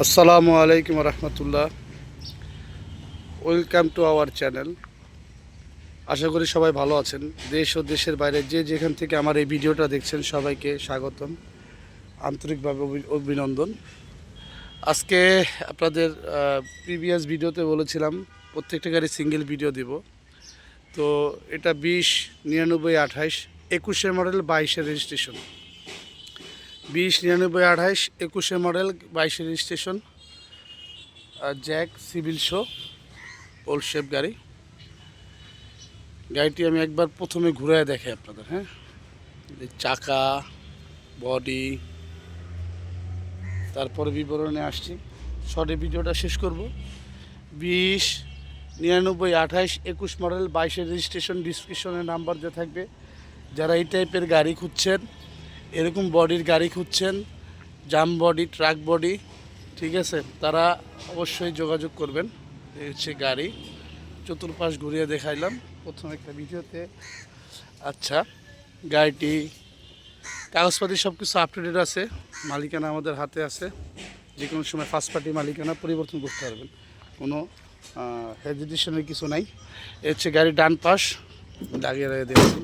আসসালামু আলাইকুম রহমতুল্লাহ। ওয়েলকাম টু আওয়ার চ্যানেল আশা করি সবাই ভালো আছেন। দেশ ও দেশের বাইরে যে যেখান থেকে আমার এই ভিডিওটা দেখছেন সবাইকে স্বাগতম। আন্তরিকভাবে অভি- অভিনন্দন। আজকে আপনাদের প্রিভিয়াস ভিডিওতে বলেছিলাম, প্রত্যেকটা গাড়ি সিঙ্গেল ভিডিও দিব। তো এটা বিশ, নিরানব্বই আঠাইশ একুশের মডেল বাইশের রেজিস্ট্রেশন বিশ নিরানব্বই আঠাইশ একুশে মডেল বাইশে registration Jack civil show, old shape গাড়ি। গাড়িটি আমি একবার প্রথমে ঘুরে দেখে আপনাদের হ্যাঁ? চাকা, বডি, তারপরে বিবরণে আসছি। শর্টে ভিডিওটা শেষ করব। বিশ নিরানব্বই আঠাইশ একুশ মডেল বাইশের রেজিস্ট্রেশন ডিসক্রিপশনের নাম্বার যে থাকবে। যারা এই টাইপের গাড়ি খুঁজছেন এরকম বডির গাড়ি খুঁজছেন, জাম বডি, ট্রাক বডি, ঠিক আছে? তারা অবশ্যই যোগাযোগ করবেন এই হচ্ছে গাড়ি। চতুর্পাশ ঘুরিয়ে দেখাইলাম প্রথম একটা ভিডিওতে। আচ্ছা গাড়িটি, কাগজপাতি সব কিছু আপডেটেড আছে, মালিকানা আমাদের হাতে আছে। যে কোনো সময় ফার্স্ট পার্টি মালিকানা পরিবর্তন করতে পারবেন। কোনো হেজিটেশনের কিছু নাই। এর হচ্ছে গাড়ির ডান পাশ লাগিয়ে দিয়েছি।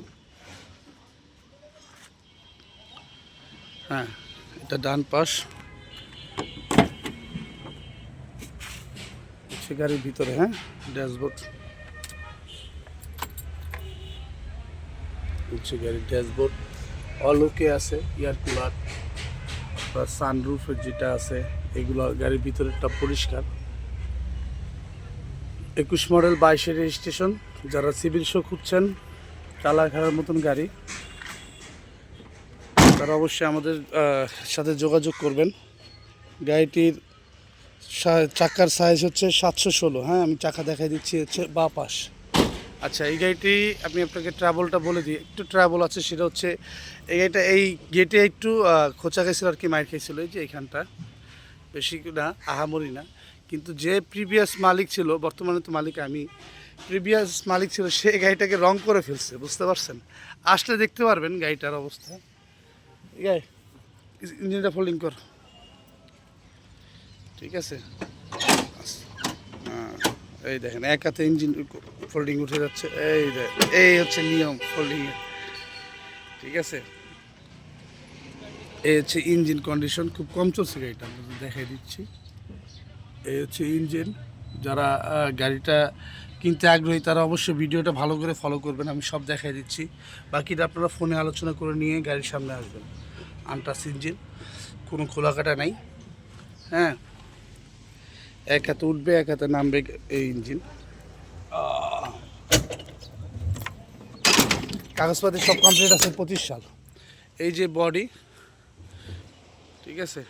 হ্যাঁ এটা ডান পাশ। সে গাড়ির ভিতরে হ্যাঁ ড্যাশবোর্ড। হচ্ছে গাড়ির ড্যাশবোর্ড। অল ওকে আছে এয়ার কুলার বা সানরুফের যেটা আছে, এগুলো গাড়ির ভিতরেরটা পরিষ্কার। একুশ মডেল বাইশের রেজিস্ট্রেশন, যারা সিভিল শো খুঁজছেন খেলার মতন গাড়ি। তারা অবশ্যই আমাদের সাথে যোগাযোগ করবেন। গাড়িটির চাকার সাইজ হচ্ছে সাতশো ষোলো। হ্যাঁ আমি চাকা দেখাই দিচ্ছি, হচ্ছে বা পাশ। আচ্ছা এই গাড়িটি আমি আপনাকে ট্রাভেলটা বলে দিই। একটু ট্রাভেল আছে, সেটা হচ্ছে এই গাড়িটা এই গেটে একটু খোঁচা গেছিল আর কি মার খেয়েছিল এই যে এইখানটা বেশি না, আহামরি না। কিন্তু যে প্রিভিয়াস মালিক ছিল, বর্তমানে তো মালিক আমি প্রিভিয়াস মালিক ছিল, সে গাড়িটাকে রং করে ফেলছে, বুঝতে পারছেন? আসলে দেখতে পারবেন গাড়িটার অবস্থা। ঠিক আছে ইঞ্জিনটা ফোল্ডিং কর। ঠিক আছে? এই দেখেন, এক হাতে ইঞ্জিন ফোল্ডিং উঠে যাচ্ছে। এই দেখ এই হচ্ছে নিয়ম ফোল্ডিং ঠিক আছে? এই হচ্ছে ইঞ্জিন কন্ডিশন খুব কম চলছে গাড়িটা আপনাদের দেখাই দিচ্ছি। এই হচ্ছে ইঞ্জিন, যারা গাড়িটা কিনতে আগ্রহী, তারা অবশ্যই ভিডিওটা ভালো করে ফলো করবেন, আমি সব দেখাই দিচ্ছি। বাকিটা আপনারা ফোনে আলোচনা করে নিয়ে গাড়ির সামনে আসবেন। আনটাস ইঞ্জিন কোনো খোলাকাটা নাই। হ্যাঁ এক হাতে উঠবে এক হাতে নামবে এই ইঞ্জিন। কাগজপাতি সব কমপ্লিট আছে পঁচিশ সাল। এই যে বডি ঠিক আছে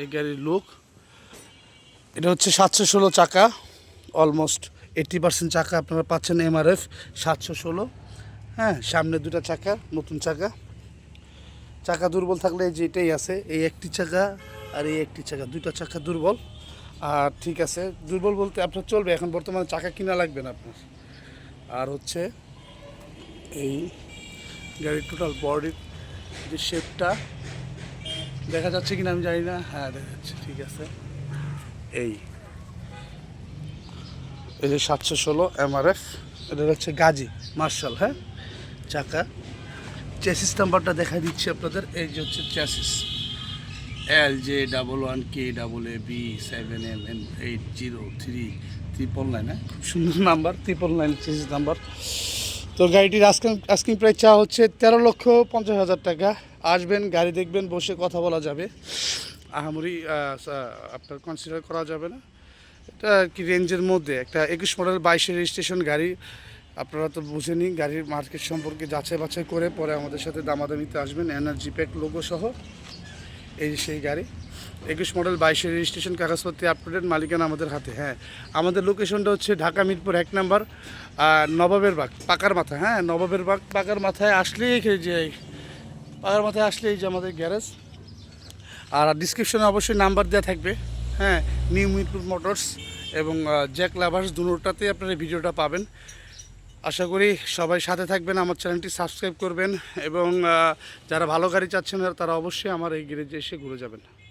এই গাড়ির লুক এটা হচ্ছে সাতশো ষোলো চাকা অলমোস্ট এইট্টি পার্সেন্ট চাকা আপনারা পাচ্ছেন এমআরএফ সাতশো ষোলো। হ্যাঁ সামনে দুটা চাকা নতুন চাকা। চাকা দুর্বল থাকলে যে এটাই আছে, এই একটি চাকা আর এই একটি চাকা, দুইটা চাকা দুর্বল। আর ঠিক আছে, দুর্বল বলতে আপনার চলবে, এখন বর্তমানে চাকা কিনা লাগবে না আপনার। আর হচ্ছে এই গাড়ির টোটাল বডির যে শেপটা দেখা যাচ্ছে কিনা আমি জানি না। হ্যাঁ দেখা যাচ্ছে, ঠিক আছে। এই। এই যে সাতশো ষোলো এমআরএফ এটা হচ্ছে গাজী, মার্শাল হ্যাঁ? চাকা। চেসিস নাম্বারটা দেখা দিচ্ছি আপনাদের। এই যে হচ্ছে chassis L J double one K double A B seven M N eight zero three, triple nine হ্যাঁ? সুন্দর number, triple nine chassis number তো গাড়িটির আজকিং আজকিং প্রাইস চা হচ্ছে তেরো লক্ষ পঞ্চাশ হাজার টাকা। আসবেন, গাড়ি দেখবেন, বসে কথা বলা যাবে। আহামরি আপনার কনসিডার করা যাবে না। এটা কি রেঞ্জের মধ্যে, একটা একুশ মডেল বাইশের রেজিস্ট্রেশন গাড়ি। আপনারা তো বুঝেনি, গাড়ির মার্কেট সম্পর্কে যাচাই বাছাই করে পরে আমাদের সাথে দামাদামিতে আসবেন এনার্জি প্যাক লোগো সহ। এই সেই গাড়ি। একুশ মডেল বাইশের রেজিস্ট্রেশন কাগজপত্র আপডেট মালিকানা আমাদের হাতে হ্যাঁ। আমাদের লোকেশনটা হচ্ছে ঢাকা মিরপুর এক নাম্বার নবাবের বাগ, পাকার মাথা হ্যাঁ নবাবের বাগ, পাকার মাথায় আসলেই যে পাকার মাথায় আসলেই যে আমাদের গ্যারেজ আর ডিসক্রিপশনে অবশ্যই নাম্বার দেওয়া থাকবে হ্যাঁ নিউ মিরপুর মোটরস এবং জ্যাক লাভার্স দুটোটাতে আপনারা ভিডিওটা পাবেন। আশা করি সবাই সাথে থাকবেন, আমার চ্যানেলটি সাবস্ক্রাইব করবেন এবং যারা ভালো গাড়ি চাচ্ছেন তারা অবশ্যই আমার এই গ্যারেজে এসে ঘুরে যাবেন।